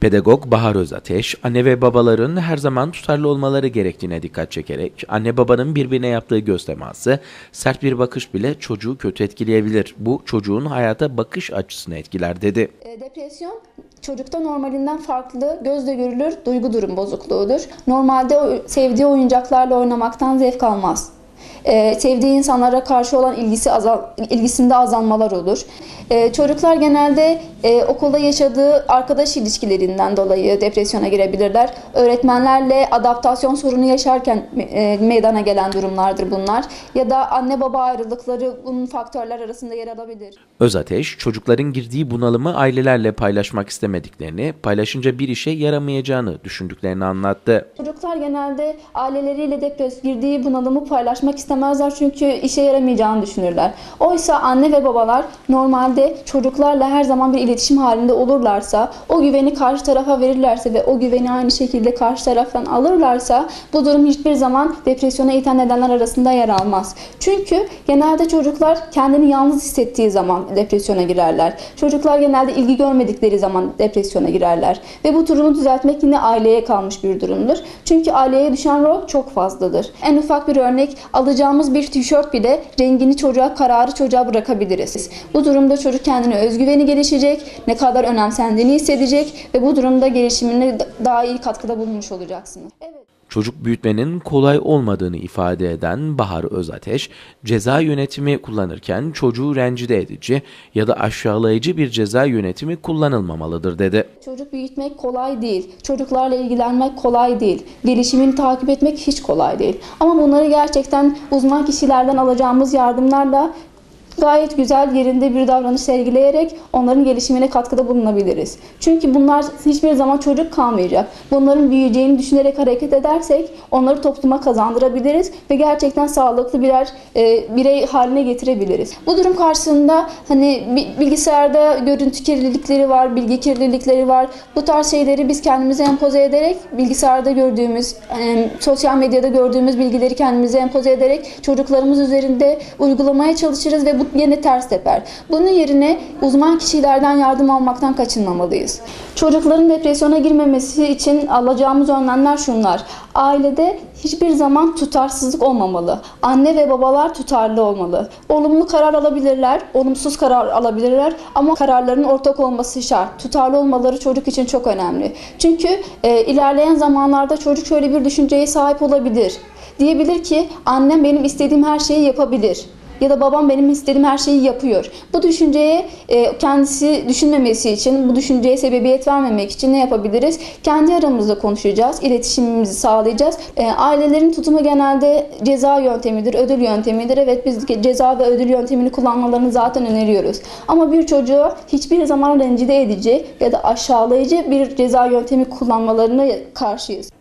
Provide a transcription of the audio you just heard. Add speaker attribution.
Speaker 1: Pedagog Bahar Özateş, anne ve babaların her zaman tutarlı olmaları gerektiğine dikkat çekerek, anne babanın birbirine yaptığı göz teması, sert bir bakış bile çocuğu kötü etkileyebilir. Bu çocuğun hayata bakış açısını etkiler dedi.
Speaker 2: E, Depresyon çocukta normalinden farklı, gözle görülür duygu durum bozukluğudur. Normalde sevdiği oyuncaklarla oynamaktan zevk almaz. E, sevdiği insanlara karşı olan ilgisi azal, ilgisinde azalmalar olur. E, çocuklar genelde e, okulda yaşadığı arkadaş ilişkilerinden dolayı depresyona girebilirler. Öğretmenlerle adaptasyon sorunu yaşarken e, meydana gelen durumlardır bunlar. Ya da anne baba ayrılıkları bunun faktörler arasında yer alabilir.
Speaker 1: Özateş, çocukların girdiği bunalımı ailelerle paylaşmak istemediklerini, paylaşınca bir işe yaramayacağını düşündüklerini anlattı.
Speaker 2: Çocuklar genelde aileleriyle depres girdiği bunalımı paylaşmak istemezler çünkü işe yaramayacağını düşünürler. Oysa anne ve babalar normalde çocuklarla her zaman bir iletişim halinde olurlarsa, o güveni karşı tarafa verirlerse ve o güveni aynı şekilde karşı taraftan alırlarsa bu durum hiçbir zaman depresyona iten nedenler arasında yer almaz. Çünkü genelde çocuklar kendini yalnız hissettiği zaman depresyona girerler. Çocuklar genelde ilgi görmedikleri zaman depresyona girerler. Ve bu durumu düzeltmek yine aileye kalmış bir durumdur. Çünkü aileye düşen rol çok fazladır. En ufak bir örnek alacağımız bir tişört bile rengini çocuğa, kararı çocuğa bırakabiliriz. Bu durumda çocuk kendine özgüveni gelişecek, ne kadar önemsendiğini hissedecek ve bu durumda gelişimine daha iyi katkıda bulunmuş olacaksınız.
Speaker 1: Çocuk büyütmenin kolay olmadığını ifade eden Bahar Özateş, ceza yönetimi kullanırken çocuğu rencide edici ya da aşağılayıcı bir ceza yönetimi kullanılmamalıdır dedi.
Speaker 2: Çocuk büyütmek kolay değil. Çocuklarla ilgilenmek kolay değil. Gelişimini takip etmek hiç kolay değil. Ama bunları gerçekten uzman kişilerden alacağımız yardımlarla gayet güzel yerinde bir davranış sergileyerek onların gelişimine katkıda bulunabiliriz. Çünkü bunlar hiçbir zaman çocuk kalmayacak. Bunların büyüyeceğini düşünerek hareket edersek onları topluma kazandırabiliriz ve gerçekten sağlıklı birer e, birey haline getirebiliriz. Bu durum karşısında hani bi- bilgisayarda görüntü kirlilikleri var, bilgi kirlilikleri var. Bu tarz şeyleri biz kendimize empoze ederek bilgisayarda gördüğümüz, e, sosyal medyada gördüğümüz bilgileri kendimize empoze ederek çocuklarımız üzerinde uygulamaya çalışırız ve bu yine ters teper. Bunun yerine uzman kişilerden yardım almaktan kaçınmamalıyız. Çocukların depresyona girmemesi için alacağımız önlemler şunlar. Ailede hiçbir zaman tutarsızlık olmamalı. Anne ve babalar tutarlı olmalı. Olumlu karar alabilirler, olumsuz karar alabilirler ama kararların ortak olması şart. Tutarlı olmaları çocuk için çok önemli. Çünkü e, ilerleyen zamanlarda çocuk şöyle bir düşünceye sahip olabilir. Diyebilir ki annem benim istediğim her şeyi yapabilir ya da babam benim istediğim her şeyi yapıyor. Bu düşünceye e, kendisi düşünmemesi için, bu düşünceye sebebiyet vermemek için ne yapabiliriz? Kendi aramızda konuşacağız, iletişimimizi sağlayacağız. E, ailelerin tutumu genelde ceza yöntemidir, ödül yöntemidir. Evet biz ceza ve ödül yöntemini kullanmalarını zaten öneriyoruz. Ama bir çocuğu hiçbir zaman rencide edici ya da aşağılayıcı bir ceza yöntemi kullanmalarına karşıyız.